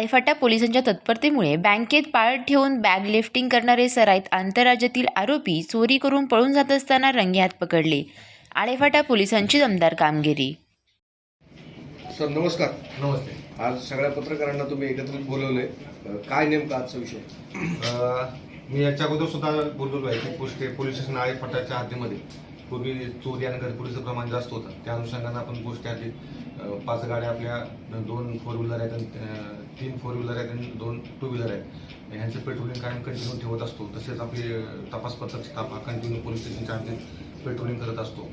आळेफाटा पोलिसांच्या तत्परतेमुळे बँकेत पाळत ठेवून बॅग लिफ्टिंग करणारे सराईत आंतरराज्यातील आरोपी चोरी करून पळून जात असताना रंगेहात पकडले. आळेफाटा पोलिसांची दमदार कामगिरी. सर नमस्कार. नमस्ते. आज सगळ्या पत्रकारांना तुम्ही एकत्रित बोलवले काय नेमका आजचा विषय? मी याच्या अगोदर सुद्धा बोललेलो आहे की पोस्ट पोलीस स्टेशन आळे फटाच्या हद्दीमध्ये. पूर्वी चोरी आणि घरपुरीचं प्रमाण जास्त होतं. त्या अनुषंगानं आपण गोष्टी आली पाच गाड्या आपल्या दोन फोर व्हीलर आहेत आणि तीन फोर व्हीलर आहेत आणि दोन टू व्हीलर आहेत. ह्यांचं पेट्रोलिंग कायम कंटिन्यू ठेवत असतो. तसेच आपली अ, तपास पथक कंटिन्यू पोलीस स्टेशनच्या हद्दीत पेट्रोलिंग करत असतो.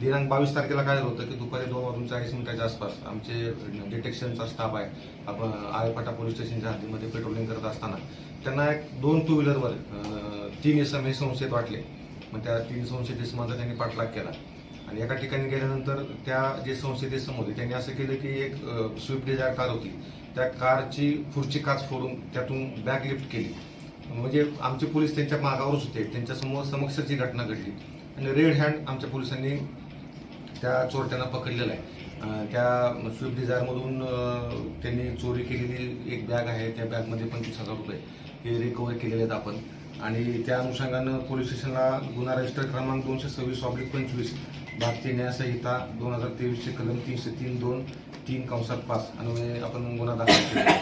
दिनांक बावीस तारखेला काय झालं होतं की दुपारी दोन वाजून चाळीस मिनिटाच्या आसपास आमचे डिटेक्शनचा स्टाफ आहे. आपण आळेपाटा पोलीस स्टेशनच्या हद्दीमध्ये पेट्रोलिंग करत असताना त्यांना एक दोन टू व्हीलरवर तीन तीन एम हे संस्थेत वाटले. मग त्या तीन संशयित इसमांचा त्यांनी पाठलाग केला. आणि एका ठिकाणी गेल्यानंतर त्या जे संशयित इसम होते त्यांनी असं केलं की एक स्विफ्ट डिझायर कार होती. त्या कारची पुढची काच फोडून त्यातून बॅग लिफ्ट केली. म्हणजे आमचे पोलीस त्यांच्या मागावरच होते. त्यांच्यासमोर समक्षच ही घटना घडली. आणि रेड हँड आमच्या पोलिसांनी त्या चोरट्यांना पकडलेलं आहे. त्या स्विफ्ट डिझायरमधून त्यांनी चोरी केलेली एक बॅग आहे. त्या बॅगमध्ये पंचवीस हजार रुपये हे रिकवर केलेले आहेत आपण. आणि त्या अनुषंगानं पोलीस स्टेशनला गुन्हा रजिस्टर क्रमांक दोनशे सव्वीस ऑब्लिक पंचवीस भारतीय न्यायसंहिता दोन हजार तेवीसचे कलम तीनशे तीन दोन तीन कंसात पाच अन्वये आपण गुन्हा दाखल केला.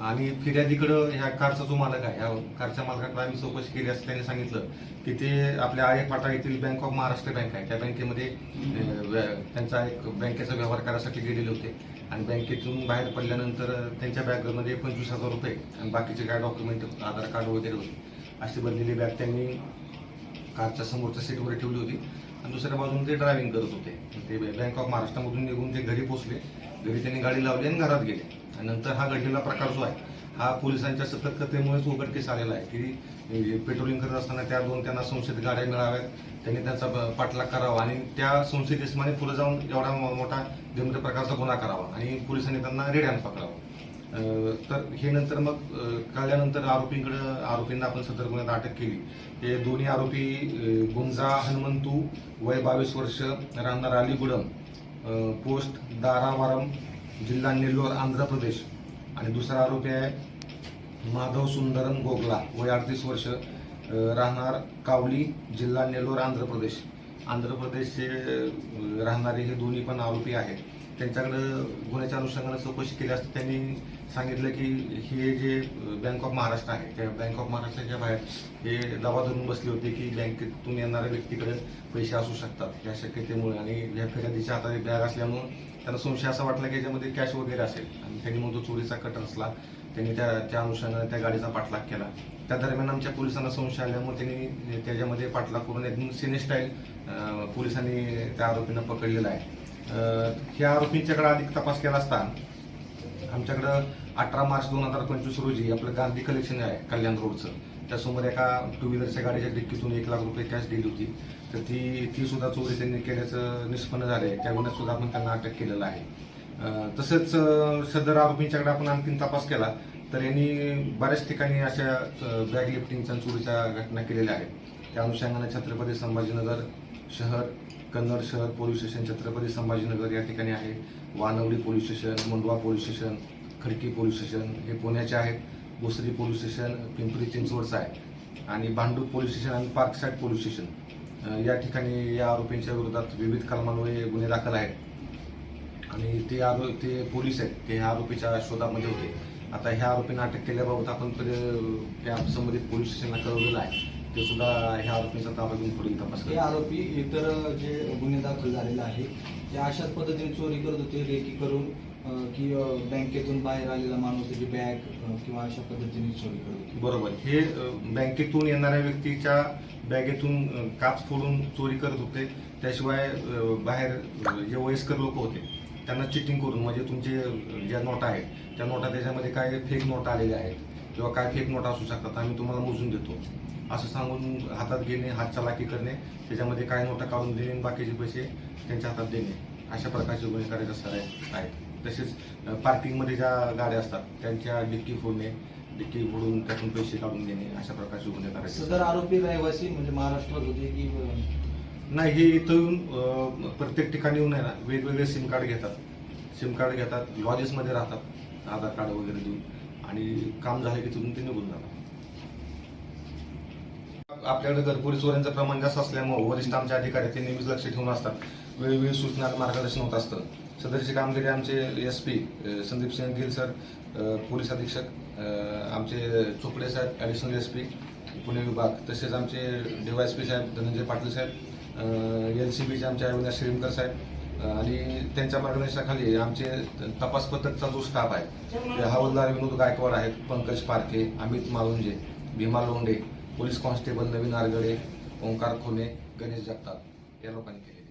आणि फिर्यादीकडं ह्या कारचा जो मालक आहे ह्या कारच्या मालकाकडे आम्ही चौकशी केली असं त्यांनी सांगितलं की ते आपल्या आळे फाटा येथील बँक ऑफ महाराष्ट्र बँक आहे. त्या बँकेमध्ये त्यांचा एक बँकेचा व्यवहार करायसाठी गेलेले होते. आणि बँकेतून बाहेर पडल्यानंतर त्यांच्या बॅगमध्ये पंचवीस हजार रुपये आणि बाकीचे काय डॉक्युमेंट आधार कार्ड वगैरे होते. अशी भरलेली बॅग त्यांनी कारच्या समोरच्या सीटवर ठेवली होती. आणि दुसऱ्या बाजूने ते ड्रायव्हिंग करत होते. ते बँक ऑफ महाराष्ट्रामधून निघून ते घरी पोहोचले. घरी त्यांनी गाडी लावली आणि घरात गेले. आणि नंतर हा घडलेला प्रकार जो आहे हा पोलिसांच्या सतर्कतेमुळेच उघडकीस आलेला आहे की पेट्रोलिंग करत असताना त्या दोन त्यांना संशयित गाड्या मिळाव्यात. त्यांनी त्यांचा पाठलाग करावा आणि त्या संशयित इसमाने पुढे जाऊन एवढा मो- मोठा गंभीर प्रकारचा गुन्हा करावा आणि पोलिसांनी त्यांना रेड्यान पकडावं. तर हे नंतर मग कळल्यानंतर आरोपींकडे आरोपींना आपण सदर गुन्ह्यात अटक केली. हे दोन्ही आरोपी गुंजा हनुमंतू वय बावीस वर्ष राहणार अलीगुडम पोस्ट दारावारम जिल्हा नेल्लोर आंध्र प्रदेश. आणि दुसरा आरोपी आहे माधव सुंदरम गोगला वय अडतीस वर्ष राहणार कावली जिल्हा नेल्लोर आंध्र प्रदेश. आंध्र प्रदेशचे राहणारे हे दोन्ही पण आरोपी आहेत. त्यांच्याकडे गुन्ह्याच्या अनुषंगाने चौकशी केली असता त्यांनी सांगितलं की हे जे बँक ऑफ महाराष्ट्र आहे त्या बँक ऑफ महाराष्ट्राच्या बाहेर हे दावा धरून बसले होते की बँकेतून येणाऱ्या व्यक्तीकडे पैसे असू शकतात या शक्यतेमुळे आणि या फिर्यादीच्या हातात बॅग असल्यामुळं त्यांना संशय असा वाटला की याच्यामध्ये कॅश वगैरे असेल. आणि त्यांनी मग तो चोरीचा कट रचला त्यांनी त्या त्या अनुषंगाने त्या गाडीचा पाठलाग केला. त्या दरम्यान आमच्या पोलिसांना संशय आल्यामुळे त्यांनी त्याच्यामध्ये पाठलाग करून एकदम सिने स्टाईल पोलिसांनी त्या आरोपींना पकडलेला आहे. ह्या आरोपींच्याकडे अधिक तपास केला असता आमच्याकडं अठरा मार्च दोन हजार पंचवीस रोजी आपलं गांधी कलेक्शन आहे कल्याण रोडचं त्यासमोर एका टू व्हीलरच्या गाडीच्या डिक्कीतून एक लाख रुपये कॅश दिली होती. तर ती ती सुद्धा चोरी त्यांनी केल्याचं निष्पन्न झालं आहे त्या गुन्ह्यात सुद्धा आपण त्यांना अटक केलेलं आहे. तसंच सदर आरोपींच्याकडे आपण आणखीन तपास केला तर यांनी बऱ्याच ठिकाणी अशा बॅग लिफ्टिंगच्या चोरीच्या घटना केलेल्या आहेत. त्या अनुषंगाने छत्रपती संभाजीनगर शहर कन्नड शहर पोलीस स्टेशन छत्रपती संभाजीनगर या ठिकाणी आहे. Wanwadi police station Mundhwa police station Khadki police station हे पुण्याचे आहेत. भोसरी पोलीस स्टेशन पिंपरी चिंचवडचं आहे. आणि भांडूप पोलीस स्टेशन आणि पार्कसाईड पोलीस स्टेशन या ठिकाणी या आरोपींच्या विरोधात विविध कलमांमुळे गुन्हे दाखल आहेत. आणि ते आरो ते पोलीस आहेत. ते ह्या आरोपीच्या शोधामध्ये होते. आता ह्या आरोपींना अटक केल्याबाबत आपण त्या संबंधित पोलीस स्टेशनला कळवलेलं आहे. ते सुद्धा ह्या आरोपींचा ताबा घेऊन पुढील तपास हे आरोपी इतर जे गुन्हे दाखल झालेले आहे ते अशाच पद्धतीने चोरी करत होते रेकी करून अं, की अं, बँकेतून बाहेर आलेला माणूस त्याची बॅग अं, किंवा अशा पद्धतीने चोरी करत होते. बरोबर. हे अ, बँकेतून येणाऱ्या व्यक्तीच्या बॅगेतून अ, काच फोडून चोरी करत होते. त्याशिवाय अ, बाहेर अ, जे वयस्कर लोक होते त्यांना चिटिंग करून म्हणजे तुमचे अ, ज्या नोटा आहेत त्या नोटा त्याच्यामध्ये काय फेक नोटा आलेल्या आहेत किंवा काय फेक नोटा असू शकतात आम्ही तुम्हाला मोजून देतो. असं सांगून हातात घेणे हात चालाकी करणे त्याच्यामध्ये काय नोटा काढून देणे आणि बाकीचे पैसे त्यांच्या हातात देणे. अशा प्रकारचे गुन्हे करायचे असणार आहेत. तसेच पार्किंगमध्ये ज्या गाड्या असतात त्यांच्या डिक्की फोडणे डिक्की फोडून त्यातून पैसे काढून घेणे अशा प्रकारचे गुन्हे करायचे सदर आरोपी रहिवासी म्हणजे महाराष्ट्रात होते की नाही हे इथं येऊन प्रत्येक ठिकाणी येऊन आहे ना वेगवेगळे सिम कार्ड घेतात. सिम कार्ड घेतात लॉजेसमध्ये राहतात आधार कार्ड वगैरे देऊन. आणि काम झालं की तिथून ते निघून जाणार. आपल्याकडे घरपुरी चोऱ्यांचं प्रमाण जास्त असल्यामुळे वरिष्ठ आमचे अधिकारी ते नेहमीच लक्ष ठेवून असतात. वेळोवेळी सूचना मार्गदर्शन होत असतं. सदरची कामगिरी आमचे S P Sandeep Singh Gill sir police अधीक्षक आमचे चोपडे साहेब ॲडिशनल एस पी पुणे विभाग तसेच आमचे डी वाय एस पी साहेब धनंजय पाटील साहेब एल सी बीचे आमचे अविनाश श्रीमकर साहेब आणि त्यांच्या मार्गदर्शनाखाली आमचे तपास पथकचा जो स्टाफ आहे ते हवालदार विनोद गायकवाड आहेत पंकज पारखे अमित मालुंजे भीमा लोंढे पोलीस कॉन्स्टेबल नवीन आरगडे ओंकार खोने गणेश जगताप या लोकांनी केले.